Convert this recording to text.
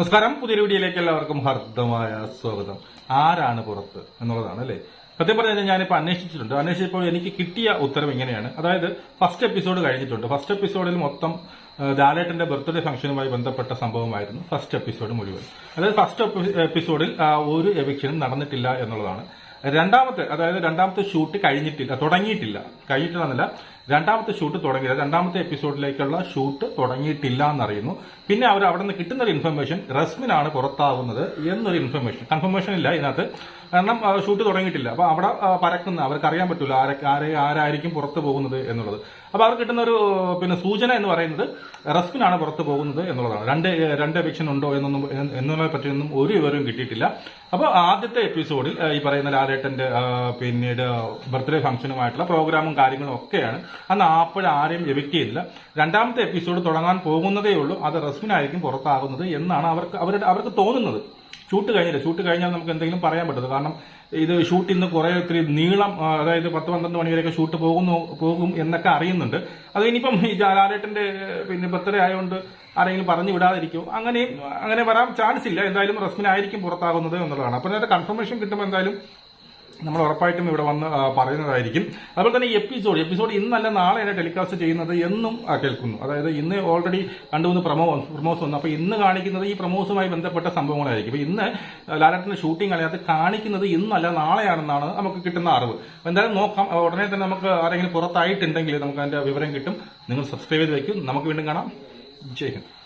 നമസ്കാരം. പുതിയ വീഡിയോയിലേക്ക് എല്ലാവർക്കും ഹർദ്ദമായ സ്വാഗതം. ആരാണ് പുറത്ത് എന്നുള്ളതാണ് അല്ലേ? സത്യം പറഞ്ഞു കഴിഞ്ഞാൽ ഞാനിപ്പോൾ അന്വേഷിച്ചിട്ടുണ്ട്. അന്വേഷിച്ചപ്പോൾ എനിക്ക് കിട്ടിയ ഉത്തരം ഇങ്ങനെയാണ്. അതായത് ഫസ്റ്റ് എപ്പിസോഡ് കഴിഞ്ഞിട്ടുണ്ട്. ഫസ്റ്റ് എപ്പിസോഡിൽ മൊത്തം ലാലേട്ടന്റെ ബർത്ത്ഡേ ഫംഗ്ഷനുമായി ബന്ധപ്പെട്ട സംഭവമായിരുന്നു ഫസ്റ്റ് എപ്പിസോഡ് മുഴുവൻ. അതായത് ഫസ്റ്റ് എപ്പിസോഡിൽ ഒരു എവിക്ഷനും നടന്നിട്ടില്ല എന്നുള്ളതാണ്. രണ്ടാമത്തെ അതായത് രണ്ടാമത്തെ ഷൂട്ട് കഴിഞ്ഞിട്ടില്ല തുടങ്ങിയിട്ടില്ല. കഴിഞ്ഞിട്ടില്ലെന്നല്ല രണ്ടാമത്തെ ഷൂട്ട് തുടങ്ങിയില്ല. രണ്ടാമത്തെ എപ്പിസോഡിലേക്കുള്ള ഷൂട്ട് തുടങ്ങിയിട്ടില്ല എന്നറിയുന്നു പിന്നെ അവർ അവിടെ നിന്ന് കിട്ടുന്ന ഒരു ഇൻഫർമേഷൻ റസ്മിനാണ് പുറത്താവുന്നത് എന്നൊരു ഇൻഫർമേഷൻ കൺഫർമേഷൻ ഇല്ല ഇതിനകത്ത്. കാരണം ഷൂട്ട് തുടങ്ങിയിട്ടില്ല. അപ്പൊ അവിടെ പരക്കുന്ന അവർക്ക് അറിയാൻ പറ്റില്ല ആരെ ആരെ ആരായിരിക്കും പുറത്തു പോകുന്നത് എന്നുള്ളത്. അപ്പൊ അവർക്ക് കിട്ടുന്ന ഒരു പിന്നെ സൂചന എന്ന് പറയുന്നത് റസ്മിനാണ് പുറത്തു പോകുന്നത് എന്നുള്ളതാണ്. രണ്ട് രണ്ട് എവിക്ഷൻ ഉണ്ടോ എന്നൊന്നും എന്നതിനെ പറ്റിയൊന്നും ഒരു വിവരവും കിട്ടിയിട്ടില്ല. അപ്പോൾ ആദ്യത്തെ എപ്പിസോഡിൽ ഈ പറയുന്ന ലാലേട്ടന്റെ പിന്നീട് ബർത്ത്ഡേ ഫംഗ്ഷനുമായിട്ടുള്ള പ്രോഗ്രാമും കാര്യങ്ങളും ഒക്കെയാണ് അന്ന് ആപ്പിൾ ആരെയും ചെയ്തില്ല രണ്ടാമത്തെ എപ്പിസോഡ് തുടങ്ങാൻ പോകുന്നതേ ഉള്ളൂ. അത് റസ്മിനായിരിക്കും പുറത്താകുന്നത് എന്നാണ് അവർക്ക് അവരുടെ അവർക്ക് തോന്നുന്നത്. ഷൂട്ട് കഴിഞ്ഞില്ല. ഷൂട്ട് കഴിഞ്ഞാൽ നമുക്ക് എന്തെങ്കിലും പറയാൻ പറ്റുന്നത് കാരണം ഇത് ഷൂട്ട് ഇന്ന് കുറെ ഒത്തിരി നീളം അതായത് പത്ത് പന്ത്രണ്ട് മണിവരെയൊക്കെ ഷൂട്ട് പോകുന്നു പോകും എന്നൊക്കെ അറിയുന്നുണ്ട്. അത് ഇനിയിപ്പം ഈ ജാലാലേട്ടന്റെ പിന്നെ ബർത്ത്ഡേ ആയതുകൊണ്ട് ആരെങ്കിലും പറഞ്ഞു വിടാതിരിക്കും? അങ്ങനെ അങ്ങനെ വരാൻ ചാൻസ് ഇല്ല. എന്തായാലും റസ്മിനായിരിക്കും പുറത്താകുന്നത് എന്നുള്ളതാണ്. അപ്പോൾ അതിന്റെ കൺഫർമേഷൻ കിട്ടുമ്പോൾ എന്തായാലും നമ്മൾ ഉറപ്പായിട്ടും ഇവിടെ വന്ന് പറയുന്നതായിരിക്കും. അതുപോലെ തന്നെ ഈ എപ്പിസോഡ് എപ്പിസോഡ് ഇന്നല്ല നാളെയാണ് ടെലികാസ്റ്റ് ചെയ്യുന്നത് എന്നും കേൾക്കുന്നു. അതായത് ഇന്ന് ഓൾറെഡി രണ്ട് മൂന്ന് പ്രമോ പ്രൊമോസ് വന്നു. അപ്പോൾ ഇന്ന് കാണിക്കുന്നത് ഈ പ്രൊമോസുമായി ബന്ധപ്പെട്ട സംഭവങ്ങളായിരിക്കും. അപ്പോൾ ഇന്ന് ലാലേട്ടന്റെ ഷൂട്ടിംഗ് അതിനകത്ത് കാണിക്കുന്നത് ഇന്നല്ല നാളെയാണെന്നാണ് നമുക്ക് കിട്ടുന്ന അറിവ്. അപ്പോൾ എന്തായാലും നോക്കാം. ഉടനെ തന്നെ നമുക്ക് ആരെങ്കിലും പുറത്തായിട്ടുണ്ടെങ്കിൽ നമുക്ക് അതിന്റെ വിവരം കിട്ടും. നിങ്ങൾ സബ്സ്ക്രൈബ് ചെയ്ത് വയ്ക്കും നമുക്ക് വീണ്ടും കാണാം. ജയ് ഹിന്ദ്.